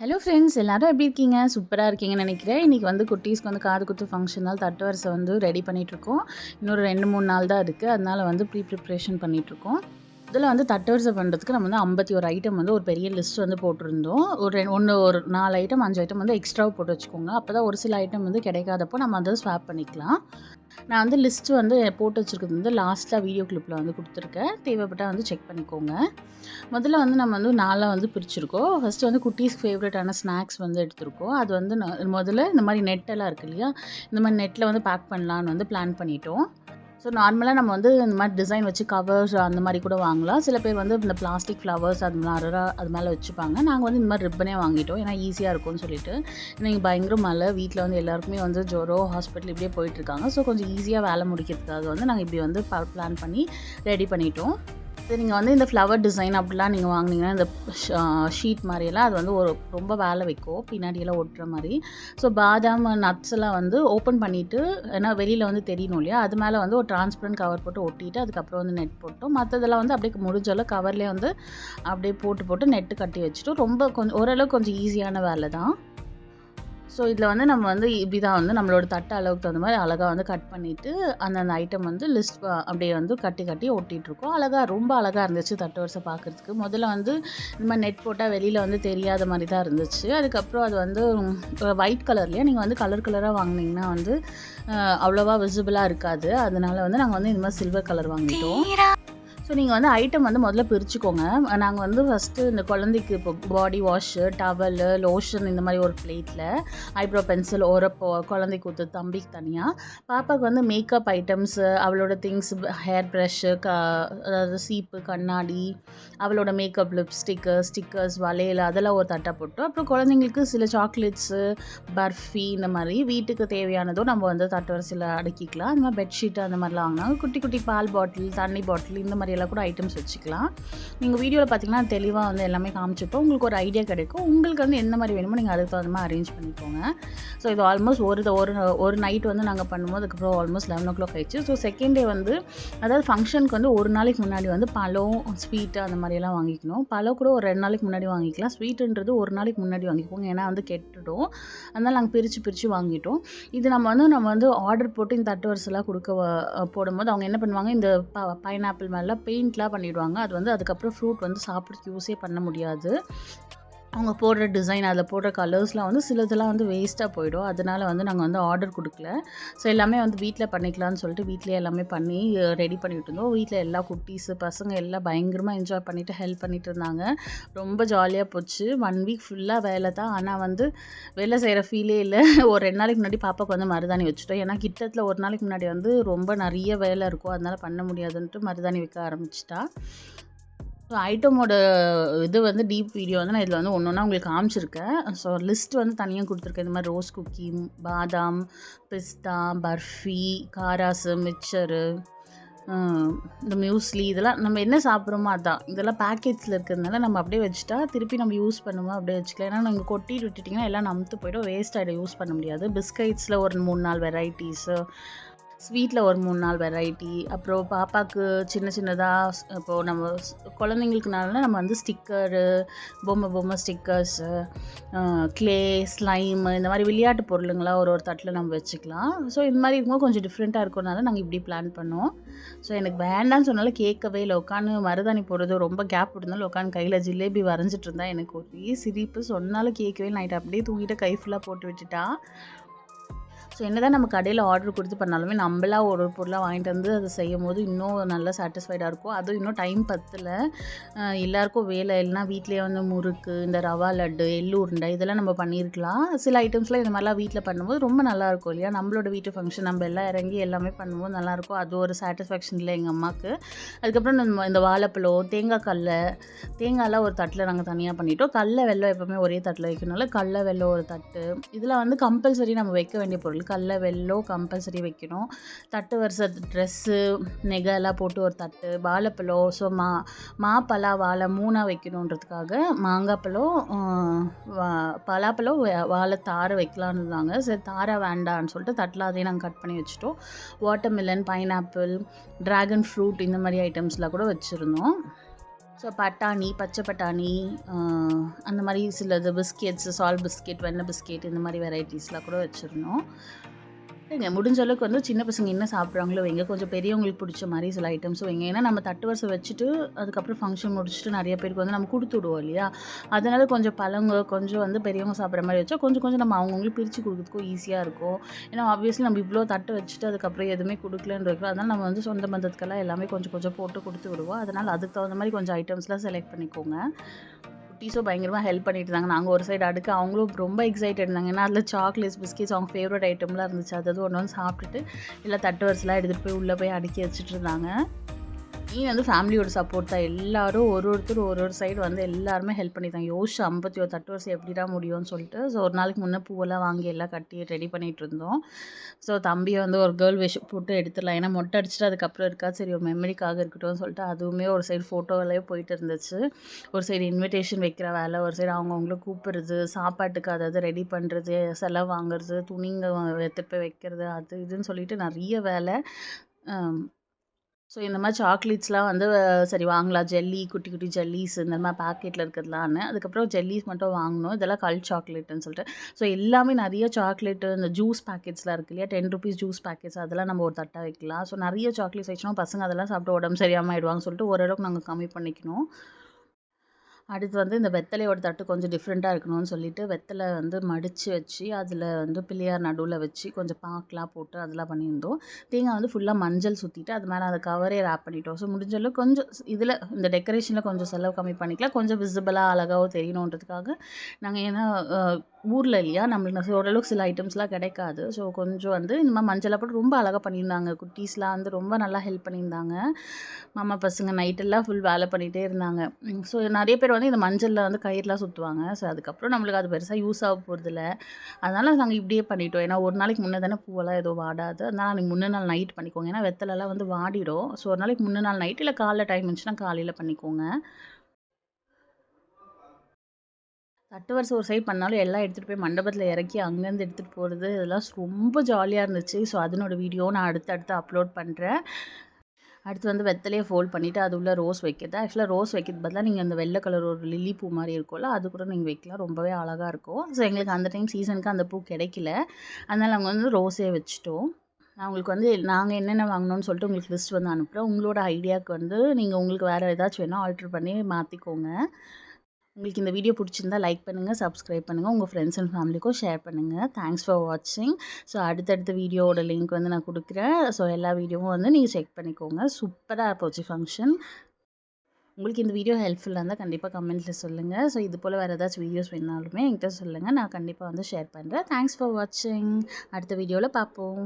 Hello friends எல்லாரும் எப்படி இருக்கீங்க? சூப்பராக இருக்கீங்கன்னு நினைக்கிறேன். இன்றைக்கி வந்து குட்டீஸ்க்கு வந்து காது குத்து ஃபங்க்ஷனால் தட்டு வரிசை வந்து ரெடி பண்ணிகிட்ருக்கோம் இன்னொரு ரெண்டு மூணு நாள் தான் இருக்குது அதனால் வந்து ப்ரீ ப்ரிப்ரேஷன் பண்ணிகிட்ருக்கோம் இதில் வந்து தட்டவரிசை பண்ணுறதுக்கு நம்ம வந்து ஐம்பத்தி ஒரு ஐட்டம் வந்து ஒரு பெரிய லிஸ்ட் வந்து போட்டிருந்தோம். ஒரு ரெண்டு ஒன்று ஒரு நாலு ஐட்டம் அஞ்சு ஐட்டம் வந்து எக்ஸ்ட்ராவாக போட்டு வச்சுக்கோங்க. அப்போ தான் ஒரு சில ஐட்டம் வந்து கிடைக்காதப்போ நம்ம அதை ஸ்வாப் பண்ணிக்கலாம். நான் வந்து லிஸ்ட்டு வந்து போட்டு வச்சுருக்கிறது வந்து லாஸ்ட்டாக வீடியோ கிளிப்பில் வந்து கொடுத்துருக்கேன். தேவைப்பட்டால் வந்து செக் பண்ணிக்கோங்க. முதல்ல வந்து நம்ம வந்து நாளாக வந்து பிரிச்சிருக்கோம். ஃபஸ்ட்டு வந்து குட்டீஸ் ஃபேவரட்டான ஸ்நாக்ஸ் வந்து எடுத்திருக்கோம். அது வந்து முதல்ல இந்த மாதிரி நெட்டெல்லாம் இருக்கு இல்லையா? இந்த மாதிரி நெட்டில் வந்து பேக் பண்ணலான்னு வந்து பிளான் பண்ணிட்டோம். ஸோ நார்மலாக நம்ம வந்து இந்த மாதிரி டிசைன் வச்சு கவர்ஸ் அந்த மாதிரி கூட வாங்கலாம். சில பேர் வந்து இந்த பிளாஸ்டிக் ஃப்ளவர்ஸ் அது மாதிரி அது மேலே வச்சுப்பாங்க. நாங்கள் வந்து இந்த மாதிரி ரிப்பனே வாங்கிட்டோம். ஏன்னா ஈஸியாக இருக்கும்னு சொல்லிட்டு. நீங்கள் பயங்கர மழை. வீட்டில் வந்து எல்லாருக்குமே வந்து ஜொரோ ஹாஸ்பிட்டல் இப்படியே போயிட்டுருக்காங்க ஸோ கொஞ்சம் ஈஸியாக வேலை முடிக்கிறதுக்காக வந்து நாங்கள் இப்படி வந்து பிளான் பண்ணி ரெடி பண்ணிட்டோம். இது நீங்கள் வந்து இந்த ஃப்ளவர் டிசைன் அப்படிலாம் நீங்கள் வாங்கினீங்கன்னா இந்த ஷீட் மாதிரியெல்லாம் அது வந்து ஒரு ரொம்ப வேலை வைக்கும். பின்னாடியெல்லாம் ஒட்டுற மாதிரி. ஸோ பாதாம் நட்ஸ் எல்லாம் வந்து ஓப்பன் பண்ணிவிட்டு ஏன்னா வெளியில் வந்து தெரியணும் இல்லையா? அது மேலே வந்து ஒரு டிரான்ஸ்பரண்ட் கவர் போட்டு ஒட்டிட்டு அதுக்கப்புறம் வந்து நெட் போட்டோம். மற்றதெல்லாம் வந்து அப்படியே முடிஞ்சாலும் கவர்லேயே வந்து அப்படியே போட்டு போட்டு நெட்டு கட்டி வச்சுட்டு ரொம்ப கொஞ்சம் ஓரளவுக்கு கொஞ்சம் ஈஸியான வேலை தான் ஸோ இதில் வந்து நம்ம வந்து இப்படி தான் வந்து நம்மளோட தட்டை அளவுக்கு தகுந்த மாதிரி அழகாக வந்து கட் பண்ணிவிட்டு அந்தந்த ஐட்டம் வந்து லிஸ்ட் அப்படியே வந்து கட்டி கட்டி ஒட்டிகிட்ருக்கோம் அழகாக ரொம்ப அழகாக இருந்துச்சு தட்டு வரிசை பார்க்குறதுக்கு முதல்ல வந்து இந்த மாதிரி நெட் போட்டால் வெளியில் வந்து தெரியாத மாதிரி தான் இருந்துச்சு. அதுக்கப்புறம் அது வந்து ஒயிட் கலர்லேயே நீங்கள் வந்து கலர் கலராக வாங்கினீங்கன்னா வந்து அவ்வளோவா விசிபிளாக இருக்காது. அதனால வந்து நாங்கள் வந்து இந்த மாதிரி சில்வர் கலர் வாங்கிட்டோம். ஸோ நீங்கள் வந்து ஐட்டம் வந்து முதல்ல பிரிச்சுக்கோங்க. நாங்கள் வந்து ஃபஸ்ட்டு இந்த குழந்தைக்கு இப்போ பாடி வாஷு டவலு லோஷன் இந்த மாதிரி ஒரு பிளேட்டில் ஐப்ரோ பென்சில் உரப்போ குழந்தைக்கு ஊற்று தம்பிக்கு தனியாக பாப்பாவுக்கு வந்து மேக்கப் ஐட்டம்ஸு அவளோட திங்ஸ் ஹேர் ப்ரஷ்ஷு க அதாவது சீப்பு கண்ணாடி அவளோட மேக்கப் லிப்ஸ்டிக்கு ஸ்டிக்கர்ஸ் வளையல் அதெல்லாம் ஒரு தட்டை போட்டு அப்புறம் குழந்தைங்களுக்கு சில சாக்லேட்ஸு பர்ஃபி இந்த மாதிரி வீட்டுக்கு தேவையானதும் நம்ம வந்து தட்டு வரிசையில் அடக்கிக்கலாம். அந்த மாதிரி பெட்ஷீட் அந்த மாதிரிலாம் வாங்கினாங்க குட்டி குட்டி பால் பாட்டில் தண்ணி பாட்டில் இந்த மாதிரி எல்லாம் கூட ஐட்டம்ஸ் வச்சுக்கலாம். நீங்கள் வீடியோவில் பார்த்தீங்கன்னா தெளிவாக வந்து எல்லாமே காமிச்சிப்போம் உங்களுக்கு ஒரு ஐடியா கிடைக்கும். உங்களுக்கு வந்து எந்த மாதிரி வேணுமோ நீங்கள் அதுக்கு தகுந்த மாதிரி அரேஞ்ச் பண்ணிக்கோங்க. ஸோ இது ஆல்மோஸ்ட் ஒரு ஒரு ஒரு நைட் வந்து நாங்கள் பண்ணும்போது அதுக்கப்புறம் ஆல்மோஸ்ட் லெவன் ஓ கிளாக் ஆயிடுச்சு. ஸோ செகண்ட் டே வந்து அதாவது ஃபங்க்ஷனுக்கு வந்து ஒரு நாளைக்கு முன்னாடி வந்து பழம் ஸ்வீட்டு அந்த மாதிரியெல்லாம் வாங்கிக்கணும். பழம் கூட ஒரு ரெண்டு நாளைக்கு முன்னாடி வாங்கிக்கலாம். ஸ்வீட்டுன்றது ஒரு நாளைக்கு முன்னாடி வாங்கிக்கோங்க. ஏன்னா வந்து கெட்டுடும். அதனால் நாங்கள் பிரித்து பிரித்து வாங்கிட்டோம். இது நம்ம வந்து நம்ம வந்து ஆர்டர் போட்டு இந்த தட்டு வரிசைலாம் கொடுக்க போடும்போது அவங்க என்ன பண்ணுவாங்க? இந்த ப பைனாப்பிள் மேலே பெயிண்ட்லாம் பண்ணிவிடுவாங்க அது வந்து அதுக்கப்புறம் ஃப்ரூட் வந்து சாப்பிட்றதுக்கு யூஸே பண்ண முடியாது. அவங்க போடுற டிசைன் அதில் போடுற கலர்ஸ்லாம் வந்து சிலதெல்லாம் வந்து வேஸ்ட்டாக போயிடும். அதனால் வந்து நாங்கள் வந்து ஆர்டர் கொடுக்கல. ஸோ எல்லாமே வந்து வீட்டில் பண்ணிக்கலாம்னு சொல்லிட்டு வீட்டிலே எல்லாமே பண்ணி ரெடி பண்ணிட்டு இருந்தோம் வீட்டில் எல்லா குட்டீஸு பசங்க எல்லாம் பயங்கரமாக என்ஜாய் பண்ணிவிட்டு ஹெல்ப் பண்ணிட்டு இருந்தாங்க. ரொம்ப ஜாலியாக போச்சு. ஒன் வீக் ஃபுல்லாக வேலை தான். ஆனால் வந்து வேலை செய்கிற ஃபீலே இல்லை. ஒரு ரெண்டு நாளைக்கு முன்னாடி பாப்பாவுக்கு வந்து மருதாணி வச்சுட்டோம். ஏன்னா கிட்டத்தில் ஒரு நாளைக்கு முன்னாடி வந்து ரொம்ப நிறைய வேலை இருக்கும். அதனால் பண்ண முடியாதுன்ட்டு மருதாணி வைக்க ஆரம்பிச்சிட்டா. ஸோ ஐட்டமோட இது வந்து டீப் வீடியோ வந்து நான் இதில் வந்து ஒன்று ஒன்றா உங்களுக்கு காமிச்சிருக்கேன். ஸோ லிஸ்ட் வந்து தனியாக கொடுத்துருக்கேன். இந்த மாதிரி ரோஸ் குக்கி பாதாம் பிஸ்தா பர்ஃபி காராசு மிக்சரு இந்த மியூஸ்லி இதெல்லாம் நம்ம என்ன சாப்பிட்றோமோ அதான். இதெல்லாம் பேக்கெட்ஸில் இருக்கிறதுனால நம்ம அப்படியே வச்சுட்டா திருப்பி நம்ம யூஸ் பண்ணுவோம் அப்படியே வச்சுக்கலாம். ஏன்னா நீங்கள் கொட்டிட்டு விட்டுட்டிங்கன்னா எல்லாம் நமத்து போய்டும். வேஸ்ட் ஆகிடும் யூஸ் பண்ண முடியாது. பிஸ்கட்ஸில் ஒரு மூணு நாலு வெரைட்டிஸு ஸ்வீட்டில் ஒரு மூணு நாள் வெரைட்டி அப்புறம் பாப்பாவுக்கு சின்ன சின்னதாக இப்போது நம்ம குழந்தைங்களுக்குனால நம்ம வந்து ஸ்டிக்கரு பொம்மை பொம்மை ஸ்டிக்கர்ஸு க்ளே ஸ்லைமு இந்த மாதிரி விளையாட்டு பொருளுங்களாம் ஒரு ஒரு தட்டில் நம்ம வச்சுக்கலாம். ஸோ இந்த மாதிரி இருக்கும்போது கொஞ்சம் டிஃப்ரெண்ட்டாக இருக்கிறனால நாங்கள் இப்படி பிளான் பண்ணோம். ஸோ எனக்கு வேண்டான்னு சொன்னாலும் கேட்கவே இல்லை. உட்காந்து மருதாணி போடுறது ரொம்ப கேப் இருந்தாலும் உட்காந்து கையில் ஜிலேபி வரைஞ்சிட்டு இருந்தால் எனக்கு ஒரே சிரிப்பு. சொன்னாலும் கேட்கவே நைட் அப்படியே தூங்கிட்டு கை ஃபுல்லாக போட்டு விட்டுட்டா. ஸோ என்ன தான் நம்ம கடையில் ஆர்டர் கொடுத்து பண்ணாலுமே நம்மளா ஒரு பொருளாக வாங்கிட்டு வந்து அதை செய்யும் போது இன்னும் நல்லா சாட்டிஸ்ஃபைடாக இருக்கும். அதுவும் இன்னும் டைம் பத்தில். எல்லாருக்கும் வேலை இல்லைனா வீட்லேயே வந்து முறுக்கு இந்த ரவா லட்டு எள்ளு உருண்டை இதெல்லாம் நம்ம பண்ணியிருக்கலாம். சில ஐட்டம்ஸ்லாம் இந்த மாதிரிலாம் வீட்டில் பண்ணும்போது ரொம்ப நல்லாயிருக்கும் இல்லையா? நம்மளோட வீட்டு ஃபங்க்ஷன் நம்ம எல்லாம் இறங்கி எல்லாமே பண்ணும்போது நல்லாயிருக்கும் அது ஒரு சாட்டிஸ்ஃபேக்ஷன் இல்லை எங்கள் அம்மாவுக்கு அதுக்கப்புறம் நம்ம இந்த வாழைப்பழம் தேங்காய் கடல தேங்காயெலாம் ஒரு தட்டில் நாங்கள் தனியாக பண்ணிட்டோம். கடல வெள்ளம் எப்போவுமே ஒரே தட்டில் வைக்கணும்ல. கடல வெள்ளம் ஒரு தட்டு. இதில் வந்து கம்பல்சரி நம்ம வைக்க வேண்டிய பொருள். கல்ல வெள்ளம் கம்பல்சரி வைக்கணும். தட்டு வரிசை ட்ரெஸ்ஸு நெகை எல்லாம் போட்டு ஒரு தட்டு வாழைப்பழம் ஸோ மா மாப்பழா வாழை மூணாக வைக்கணுன்றதுக்காக மாங்காய் பழம் பலாப்பழம் வாழை தாரை வைக்கலான்னு இருந்தாங்க. சரி தாரை வேண்டான்னு சொல்லிட்டு தட்டில் அதையும் நாங்கள் கட் பண்ணி வச்சுட்டோம். வாட்டர்மெலன் பைனாப்பிள் ட்ராகன் ஃப்ரூட் இந்த மாதிரி ஐட்டம்ஸ்லாம் கூட வச்சுருந்தோம். ஸோ பட்டாணி பச்சை பட்டாணி அந்த மாதிரி சிலது பிஸ்கெட்ஸு சால்ட் பிஸ்கெட் வெண்ணெய் பிஸ்கெட் இந்த மாதிரி வெரைட்டிஸ்லாம் கூட வச்சுருந்தோம். இல்லைங்க முடிஞ்ச அளவுக்கு வந்து சின்ன பசங்க என்ன சாப்பிட்றாங்களோ வைங்க. கொஞ்சம் பெரியவங்களுக்கு பிடிச்ச மாதிரி சில ஐட்டம்ஸ் வைங்க. ஏன்னா நம்ம தட்டு வரிசை வச்சுட்டு அதுக்கப்புறம் ஃபங்க்ஷன் முடிச்சுட்டு நிறைய பேருக்கு வந்து நம்ம கொடுத்து விடுவோம் இல்லையா? அதனால கொஞ்சம் பழங்க கொஞ்சம் வந்து பெரியவங்க சாப்பிட்ற மாதிரி வச்சா கொஞ்சம் கொஞ்சம் நம்ம அவங்கவுங்களுக்கு பிரித்து கொடுக்குறதுக்கும் ஈஸியாக இருக்கும். ஏன்னா ஆப்வியஸ்லி நம்ம இவ்வளோ தட்டு வச்சுட்டு அதுக்கப்புறம் எதுவுமே கொடுக்கலன்னு இருக்கோம் அதனால் நம்ம வந்து சொந்த பந்தத்துக்கெல்லாம் எல்லாமே கொஞ்சம் கொஞ்சம் போட்டு கொடுத்து விடுவோம். அதனால் அதுக்கு தகுந்த மாதிரி கொஞ்சம் ஐட்டம்ஸ்லாம் செலக்ட் பண்ணிக்கோங்க. குட்டீஸும் பயங்கரமாக ஹெல்ப் பண்ணிட்டு இருந்தாங்க. நாங்கள் ஒரு சைடு அடுக்க அவங்களும் ரொம்ப எக்ஸைட்டட் இருந்தாங்க. ஏன்னா அதில் சாக்லேட்ஸ் பிஸ்கெட்ஸ் அவங்க ஃபேவரட் ஐட்டம்லாம் இருந்துச்சு. அது ஒன்று ஒன்று சாப்பிட்டுட்டு இல்லை தட்டு வரிசெலாம் எடுத்துகிட்டு போய் உள்ளே போய் அடுக்கி வச்சுட்டு இருந்தாங்க. நீ வந்து ஃபேமிலியோட சப்போர்ட் தான். எல்லாரும் ஒரு ஒருத்தர் ஒரு ஒரு சைடு வந்து எல்லாருமே ஹெல்ப் பண்ணிட்டாங்க. யோசிச்சு ஐம்பத்தி ஒரு தட்டு வருஷம் எப்படிடா முடியும்னு சொல்லிட்டு ஸோ ஒரு நாளைக்கு முன்னே பூவெல்லாம் வாங்கி எல்லாம் கட்டி ரெடி பண்ணிகிட்டு இருந்தோம். ஸோ தம்பியை வந்து ஒரு கேர்ள் விஷ் போட்டு எடுத்துடலாம். ஏன்னா மொட்டை அடிச்சுட்டு அதுக்கப்புறம் இருக்கா? சரி ஒரு மெமரிக்காக இருக்கட்டும்னு சொல்லிட்டு அதுவுமே ஒரு சைடு ஃபோட்டோவிலே போயிட்டு இருந்துச்சு. ஒரு சைடு இன்விடேஷன் வைக்கிற வேலை ஒரு சைடு அவங்கவுங்கள கூப்பிடுறது சாப்பாட்டுக்கு அதாவது ரெடி பண்ணுறது செலவு வாங்குறது துணிங்க எடுத்துகிட்டு போய் வைக்கிறது அது இதுன்னு சொல்லிட்டு நிறைய வேலை ஸோ இந்த மாதிரி சாக்லேட்ஸ்லாம் வந்து சரி வாங்கலாம். ஜெல்லி குட்டி குட்டி ஜெல்லிஸ் இந்த மாதிரி பேக்கெட்டில் இருக்கிறதுலான்னு. அதுக்கப்புறம் ஜெல்லிஸ் மட்டும் வாங்கணும். இதெல்லாம் கல் சாக்லேட்டுன்னு சொல்லிட்டு. ஸோ எல்லாமே நிறைய சாக்லேட்டு இந்த ஜூஸ் பேக்கெட்ஸ்லாம் இருக்கு இல்லையா? டென் ருபீஸ் ஜூஸ் பேக்கெட்ஸ் அதெல்லாம் நம்ம ஒரு தட்டாக வைக்கலாம். ஸோ நிறைய சாக்லேட்ஸ் வச்சோம் பசங்க அதெல்லாம் சாப்பிட்டு உடம்பு சரியாமல் ஆயிடுவாங்க சொல்லிட்டு ஓரளவுக்கு நாங்கள் கம்மி பண்ணிக்கணும். அடுத்து வந்து இந்த வெத்தலையோட தட்டு கொஞ்சம் டிஃப்ரெண்ட்டாக இருக்கணும்னு சொல்லிட்டு வெத்தலை வந்து மடித்து வச்சு அதில் வந்து பிள்ளையார் நடுவில் வச்சு கொஞ்சம் பாக்கெலாம் போட்டு அதெல்லாம் பண்ணியிருந்தோம். தேங்காய் வந்து ஃபுல்லாக மஞ்சள் சுற்றிட்டு அது மேலே அந்த கவரே ரேப் பண்ணிட்டோம். ஸோ முடிஞ்ச அளவுக்கு கொஞ்சம் இதில் இந்த டெக்கரேஷனில் கொஞ்சம் செலவு கம்மி பண்ணிக்கலாம். கொஞ்சம் விசிபிளாக அழகாகவும் தெரியணுன்றதுக்காக நாங்கள் ஏன்னா ஊரில் இல்லையா? நம்மளுக்கு ஓரளவுக்கு சில ஐட்டம்ஸ்லாம் கிடைக்காது. ஸோ கொஞ்சம் வந்து இந்த மாதிரி மஞ்சளை போட்டு ரொம்ப அழகாக பண்ணியிருந்தாங்க. குட்டீஸ்லாம் வந்து ரொம்ப நல்லா ஹெல்ப் பண்ணியிருந்தாங்க. மாமா பசங்க நைட்டெல்லாம் ஃபுல் வேலை பண்ணிகிட்டே இருந்தாங்க. ஸோ நிறைய பேர் வந்து இந்த மஞ்சளில் வந்து கயிறுலாம் சுற்றுவாங்க ஸோ அதுக்கப்புறம் நம்மளுக்கு அது பெருசாக யூஸ் ஆக போகிறதில்ல அதனால் நாங்கள் இப்படியே பண்ணிட்டோம். ஏன்னா ஒரு நாளைக்கு முன்னே தானே பூவெல்லாம் எதுவும் வாடாது. அதனால் அன்றைக்கி முன்னே நாள் நைட் பண்ணிக்கோங்க. ஏன்னா வெத்தலெல்லாம் வந்து வாடிடும். ஸோ ஒரு நாளைக்கு முன்னே நாள் நைட் இல்லை காலைல டைம் இருந்துச்சுன்னா காலையில் பண்ணிக்கோங்க. தட்டு வரிசை ஒரு சைடு பண்ணாலும் எல்லாம் எடுத்துகிட்டு போய் மண்டபத்தில் இறக்கி அங்கேருந்து எடுத்துகிட்டு போகிறது இதெல்லாம் ரொம்ப ஜாலியாக இருந்துச்சு. ஸோ அதனோட வீடியோ நான் அடுத்து அடுத்து அப்லோட் பண்ணுறேன் அடுத்து வந்து வெத்தலையை ஃபோல்ட் பண்ணிவிட்டு அது உள்ளே ரோஸ் வைக்கிறது. ஆக்சுவலாக ரோஸ் வைக்கிறது பதிலாக நீங்கள் அந்த வெள்ளை கலர் ஒரு லில்லி பூ மாதிரி இருக்கும்ல அது கூட நீங்கள் வைக்கலாம். ரொம்பவே அழகாக இருக்கும். ஸோ எங்களுக்கு அந்த டைம் சீசனுக்கு அந்த பூ கிடைக்கல. அதனால் நாங்கள் வந்து ரோஸே வச்சுட்டோம். நான் உங்களுக்கு வந்து நாங்கள் என்னென்ன வாங்கினோன்னு சொல்லிட்டு உங்களுக்கு லிஸ்ட் வந்து அனுப்புகிறேன் உங்களோட ஐடியாவுக்கு வந்து நீங்கள் உங்களுக்கு வேறு ஏதாச்சும் வேணால் ஆல்ட்ரு பண்ணி மாற்றிக்கோங்க உங்களுக்கு இந்த வீடியோ பிடிச்சிருந்தா லைக் பண்ணுங்கள் சப்ஸ்கிரைப் பண்ணுங்கள் உங்கள் ஃப்ரெண்ட்ஸ் அண்ட் ஃபேமிலிக்கும் ஷேர் பண்ணுங்கள் தேங்க்ஸ் ஃபார் வாட்சிங் ஸோ அடுத்தடுத்த வீடியோவோட லிங்க் வந்து நான் கொடுக்குறேன். ஸோ எல்லா வீடியோவும் வந்து நீங்கள் செக் பண்ணிக்கோங்க. சூப்பராக போச்சு ஃபங்க்ஷன் உங்களுக்கு இந்த வீடியோ ஹெல்ப்ஃபுல்லாக இருந்தால் கண்டிப்பாக கமெண்ட்டில் சொல்லுங்கள் ஸோ இது போல் வேறு ஏதாச்சும் வீடியோஸ் வேணாலுமே என்கிட்ட சொல்லுங்கள் நான் கண்டிப்பாக வந்து ஷேர் பண்ணுறேன் தேங்க்ஸ் ஃபார் வாட்சிங் அடுத்த வீடியோவில் பார்ப்போம்.